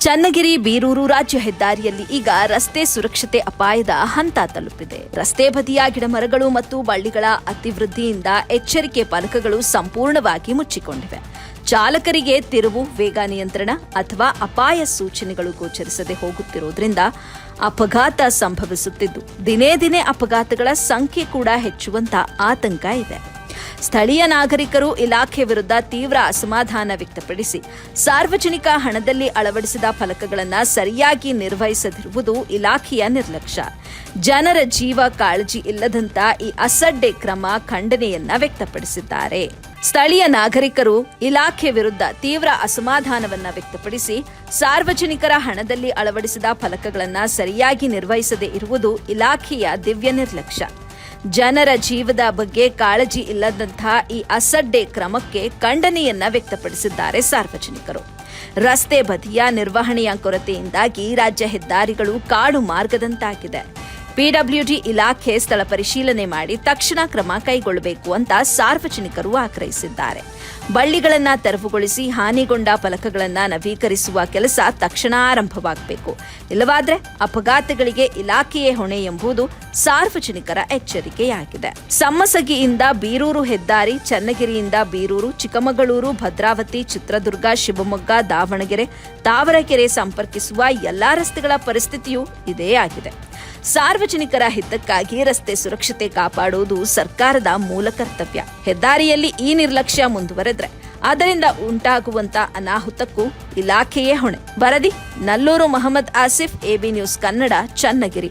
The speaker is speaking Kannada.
ಚನ್ನಗಿರಿ ಬೀರೂರು ರಾಜ್ಯ ಹೆದ್ದಾರಿಯಲ್ಲಿ ಈಗ ರಸ್ತೆ ಸುರಕ್ಷತೆ ಅಪಾಯದ ಹಂತ ತಲುಪಿದೆ. ರಸ್ತೆ ಬದಿಯ ಗಿಡಮರಗಳು ಮತ್ತು ಬಳ್ಳಿಗಳ ಅತಿವೃದ್ಧಿಯಿಂದ ಎಚ್ಚರಿಕೆ ಫಲಕಗಳು ಸಂಪೂರ್ಣವಾಗಿ ಮುಚ್ಚಿಕೊಂಡಿವೆ. ಚಾಲಕರಿಗೆ ತಿರುವು, ವೇಗ ನಿಯಂತ್ರಣ ಅಥವಾ ಅಪಾಯ ಸೂಚನೆಗಳು ಗೋಚರಿಸದೆ ಹೋಗುತ್ತಿರುವುದರಿಂದ ಅಪಘಾತ ಸಂಭವಿಸುತ್ತಿದ್ದು, ದಿನೇ ದಿನೇ ಅಪಘಾತಗಳ ಸಂಖ್ಯೆ ಕೂಡ ಹೆಚ್ಚುವಂತ ಆತಂಕ ಇದೆ. ಸ್ಥಳೀಯ ನಾಗರಿಕರು ಇಲಾಖೆ ವಿರುದ್ಧ ತೀವ್ರ ಅಸಮಾಧಾನ ವ್ಯಕ್ತಪಡಿಸಿ. ಸಾರ್ವಜನಿಕ ಹಣದಲ್ಲಿ ಅಳವಡಿಸಿದ ಫಲಕಗಳನ್ನು ಸರಿಯಾಗಿ ನಿರ್ವಹಿಸದಿರುವುದು ಇಲಾಖೆಯ ನಿರ್ಲಕ್ಷ್ಯ. ಜನರ ಜೀವ ಕಾಳಜಿ ಇಲ್ಲದಂತ ಈ ಅಸಡ್ಡೆ ಕ್ರಮ ಖಂಡನೆಯನ್ನ ವ್ಯಕ್ತಪಡಿಸಿದ್ದಾರೆ. ಸ್ಥಳೀಯ ನಾಗರಿಕರು ಇಲಾಖೆ ವಿರುದ್ಧ ತೀವ್ರ ಅಸಮಾಧಾನವನ್ನ ವ್ಯಕ್ತಪಡಿಸಿ ಸಾರ್ವಜನಿಕರ ಹಣದಲ್ಲಿ ಅಳವಡಿಸಿದ ಫಲಕಗಳನ್ನು ಸರಿಯಾಗಿ ನಿರ್ವಹಿಸದೇ ಇರುವುದು ಇಲಾಖೆಯ ದಿವ್ಯ ನಿರ್ಲಕ್ಷ್ಯ. ಜನರ ಜೀವದ ಬಗ್ಗೆ ಕಾಳಜಿ ಇಲ್ಲದಂತಹ ಈ ಅಸಡ್ಡೆ ಕ್ರಮಕ್ಕೆ ಖಂಡನೆಯನ್ನ ವ್ಯಕ್ತಪಡಿಸಿದ್ದಾರೆ ಸಾರ್ವಜನಿಕರು. ರಸ್ತೆ ಬದಿಯ ನಿರ್ವಹಣೆಯ ಕೊರತೆಯಿಂದಾಗಿ ರಾಜ್ಯ ಹೆದ್ದಾರಿಗಳು ಕಾಡು ಮಾರ್ಗದಂತಾಗಿದೆ. ಪಿಡಬ್ಲ್ಯೂಡಿ ಇಲಾಖೆ ಸ್ಥಳ ಪರಿಶೀಲನೆ ಮಾಡಿ ತಕ್ಷಣ ಕ್ರಮ ಕೈಗೊಳ್ಳಬೇಕು ಅಂತ ಸಾರ್ವಜನಿಕರು ಆಗ್ರಹಿಸಿದ್ದಾರೆ. ಬಳ್ಳಿಗಳನ್ನು ತೆರವುಗೊಳಿಸಿ ಹಾನಿಗೊಂಡ ಫಲಕಗಳನ್ನು ನವೀಕರಿಸುವ ಕೆಲಸ ತಕ್ಷಣ ಆರಂಭವಾಗಬೇಕು. ಇಲ್ಲವಾದರೆ ಅಪಘಾತಗಳಿಗೆ ಇಲಾಖೆಯೇ ಹೊಣೆ ಎಂಬುದು ಸಾರ್ವಜನಿಕರ ಎಚ್ಚರಿಕೆಯಾಗಿದೆ. ಸಮ್ಮಸಗಿಯಿಂದ ಬೀರೂರು ಹೆದ್ದಾರಿ, ಚನ್ನಗಿರಿಯಿಂದ ಬೀರೂರು, ಚಿಕ್ಕಮಗಳೂರು, ಭದ್ರಾವತಿ, ಚಿತ್ರದುರ್ಗ, ಶಿವಮೊಗ್ಗ, ದಾವಣಗೆರೆ, ತಾವರಕೆರೆ ಸಂಪರ್ಕಿಸುವ ಎಲ್ಲಾ ರಸ್ತೆಗಳ ಪರಿಸ್ಥಿತಿಯೂ ಇದೇ ಆಗಿದೆ. ಸಾರ್ವಜನಿಕರ ಹಿತಕ್ಕಾಗಿ ರಸ್ತೆ ಸುರಕ್ಷತೆ ಕಾಪಾಡುವುದು ಸರ್ಕಾರದ ಮೂಲ ಕರ್ತವ್ಯ. ಹೆದ್ದಾರಿಯಲ್ಲಿ ಈ ನಿರ್ಲಕ್ಷ್ಯ ಮುಂದುವರೆದ್ರೆ ಅದರಿಂದ ಉಂಟಾಗುವಂತ ಅನಾಹುತಕ್ಕೂ ಇಲಾಖೆಯೇ ಹೊಣೆ. ಬರದಿ ನಲ್ಲೂರು ಮಹಮ್ಮದ್ ಆಸಿಫ್, ಎಬಿ ನ್ಯೂಸ್ ಕನ್ನಡ, ಚನ್ನಗಿರಿ.